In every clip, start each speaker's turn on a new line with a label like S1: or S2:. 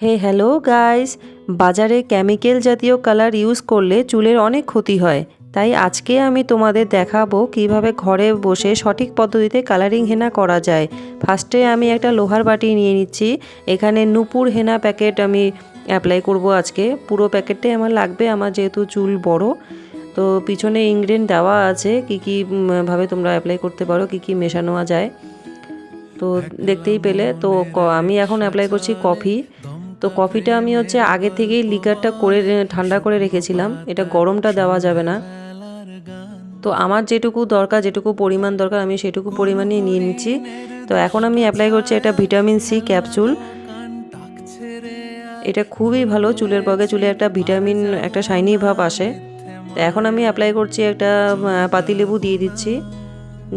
S1: হে hello guys বাজারে chemical জাতীয় colour use করলে চুলের অনেক ক্ষতি হয়। তাই আজকে আমি তোমাদের দেখাবো কীভাবে ঘরে বসে সঠিক পদ্ধতিতে কালারিং হেনা করা যায়। ফার্স্টে আমি একটা লোহার বাটি নিয়ে নিচ্ছি। এখানে নুপুর হেনা প্যাকেট আমি অ্যাপ্লাই করব আজকে। পুরো প্যাকেটটাই আমার লাগবে আমার যেহেতু চুল বড়। তো পিছনে ইনগ্রেডিয়েন্ট দেওয়া আছে কী কী ভাবে তোমরা অ্যাপ্লাই করতে পারো কী কী মেশানো যায়। তো দেখতেই পেলে তো আমি এখন অ্যাপ্লাই করছি কফি। তো কফিটা আমি হচ্ছে আগে থেকেই লিকারটা করে ঠান্ডা করে রেখেছিলাম। এটা গরমটা দেওয়া যাবে না। তো আমার যেটুকু দরকার, যেটুকু পরিমাণ দরকার, আমি সেটুকু পরিমাণে নিয়ে নিচ্ছি। তো এখন আমি অ্যাপ্লাই করছি একটা ভিটামিন সি ক্যাপসুল এটা খুবই ভালো, চুলের পক্ষে চুলে একটা ভিটামিন একটা শাইনি ভাব আসে। তো এখন আমি অ্যাপ্লাই করছি একটা পাতিলেবু দিয়ে দিচ্ছি।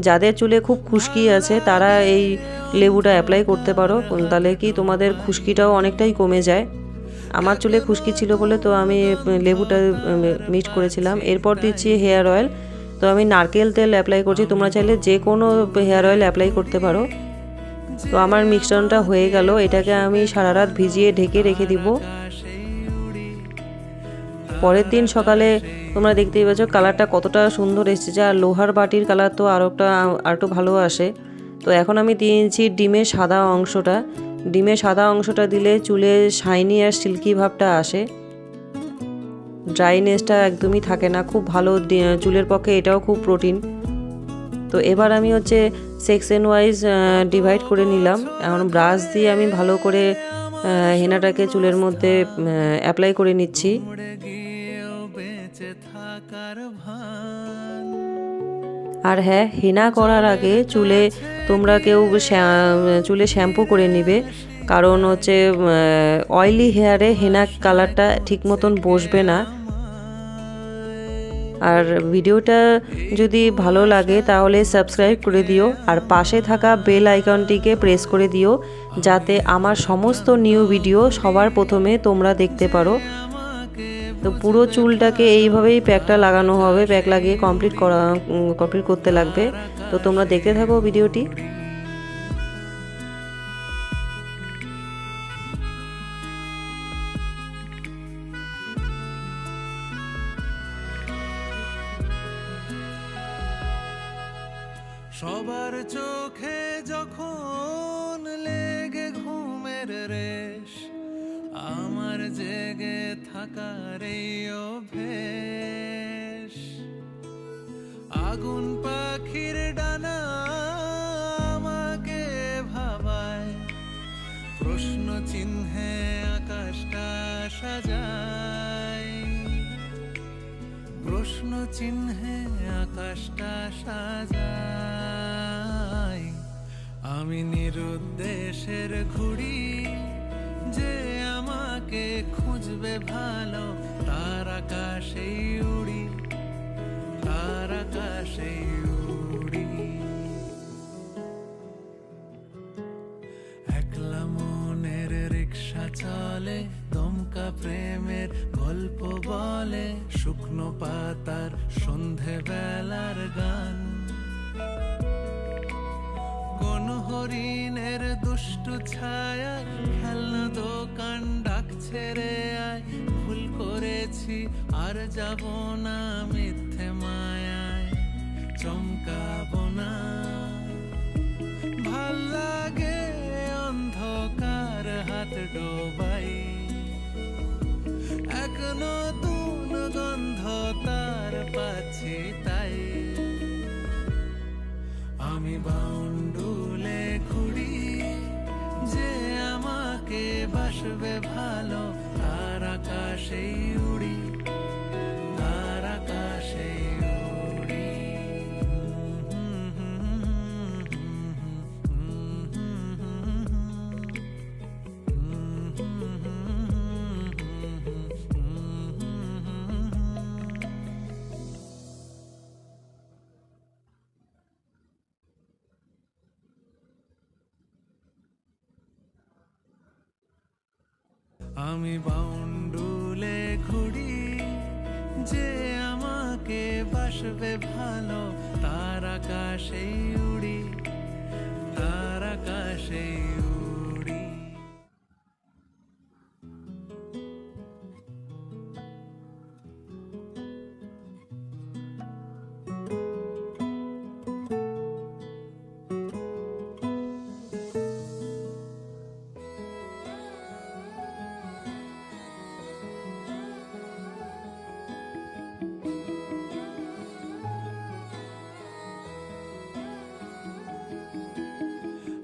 S1: যাদের চুলে খুব খুশকি আছে, তারা এই লেবুটা অ্যাপ্লাই করতে পারো। তাহলে কি তোমাদের খুশকিটাও অনেকটাই কমে যায়। আমার চুলে খুশকি ছিল বলে তো আমি লেবুটা মিক্স করেছিলাম। এরপর দিচ্ছি হেয়ার অয়েল তো আমি নারকেল তেল অ্যাপ্লাই করছি। তোমরা চাইলে যে কোনো হেয়ার অয়েল অ্যাপ্লাই করতে পারো। তো আমার মিক্সচারটা হয়ে গেল। এটাকে আমি সারা রাত ভিজিয়ে ঢেকে রেখে দিব। পরের দিন সকালে তোমরা দেখতেই পাচ্ছ কালারটা কতটা সুন্দর এসেছে, আর লোহার বাটির কালার তো আরও একটা, আর একটু ভালো আসে। তো এখন আমি দিয়েছি ডিমের সাদা অংশটা। ডিমের সাদা অংশটা দিলে চুলে শাইনি আর সিল্কি ভাবটা আসে। ড্রাইনেসটা একদমই থাকে না, খুব ভালো চুলের পক্ষে এটাও খুব প্রোটিন। তো এবার আমি হচ্ছে সেকশন ওয়াইজ ডিভাইড করে নিলাম। এখন ব্রাশ দিয়ে আমি ভালো করে হেনাটাকে চুলের মধ্যে অ্যাপ্লাই করে নিচ্ছি। আর হ্যাঁ হেনা করার আগে চুলে তোমরা কেউ চুলে শ্যাম্পু করে নিবে। কারণ হচ্ছে অয়েলি হেয়ারে হেনা কালারটা ঠিক মতন বসবে না। আর ভিডিওটা যদি ভালো লাগে, তাহলে সাবস্ক্রাইব করে দিও। আর পাশে থাকা বেল আইকনটিকে প্রেস করে দিও, যাতে আমার সমস্ত নিউ ভিডিও সবার প্রথমে তোমরা দেখতে পারো। তো পুরো চুলটাকে এইভাবেই প্যাকটা লাগানো হবে, প্যাক লাগিয়ে কমপ্লিট করা কমপ্লিট করতে লাগবে। তো তোমরা দেখতে থাকো ভিডিওটি।
S2: সবার চোখে যখন লেগে ঘুমের রেশ আমার জেগে থাকার এই অভ্যেস। আগুন পাখির ডানা আমাকে ভাবায়, প্রশ্ন চিহ্নে আকাশটা সাজায়। প্রশ্ন চিহ্নে আকাশটা সাজাই আমি নিরুদ্দেশের ঘুড়ি যে আমাকে খুঁজবে ভালো। তার আকাশেই উড়ি, তার আকাশেই উড়ি। একলা মনের রিক্সা চলে, দমকা প্রেমের গল্প বলে, শুকনো পাতার সন্ধে বেলার গান। কোন হরিণের দুষ্টু ছায়া, খেলনা দোকান রে আয় ভুল করেছি আর যাব না মিথ্যে মায়ায়। চমকাবো না। আকাশেই উড়ি তার আকাশেই উড়ি। আমি বাউন্ডুলে ঘুরি যে আমাকে বাসবে ভালো তার আকাশেই উড়ি তার আকাশেই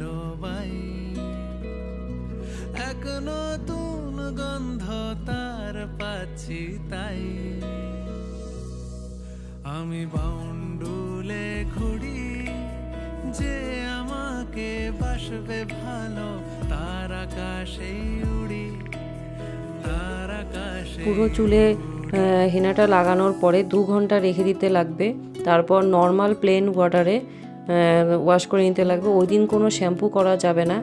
S2: ডোবাই। এক নতুন গন্ধ তার পাচ্ছি তাই। আমি বাউন্ডুলে ঘুরি যে আমাকে বাসবে ভালো তার আকাশে উড়ি তার আকাশে
S1: পুরো চুলে হেনাটা লাগানোর পরে দু ঘণ্টা রেখে দিতে লাগবে। তারপর নর্মাল প্লেন ওয়াটারে ওয়াশ করে নিতে লাগবে। ওই দিন কোনো শ্যাম্পু করা যাবে না।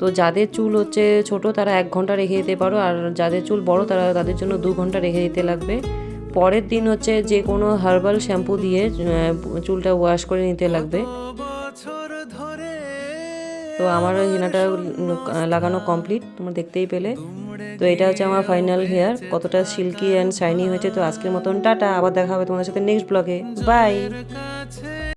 S1: তো যাদের চুল হচ্ছে ছোট, তারা এক ঘণ্টা রেখে দিতে পারো। আর যাদের চুল বড়, তারা তাদের জন্য দু ঘণ্টা রেখে দিতে লাগবে। পরের দিন হচ্ছে যে কোনো হার্বাল শ্যাম্পু দিয়ে চুলটা ওয়াশ করে নিতে লাগবে। তো আমার হেনাটা লাগানো কমপ্লিট তোমরা দেখতেই পেলে। তো এটা হচ্ছে আমার ফাইনাল হেয়ার কতটা সিল্কি অ্যান্ড শাইনি হয়েছে। তো আজকের মতন টাটা। আবার দেখা হবে তোমাদের সাথে নেক্সট ব্লগে বাই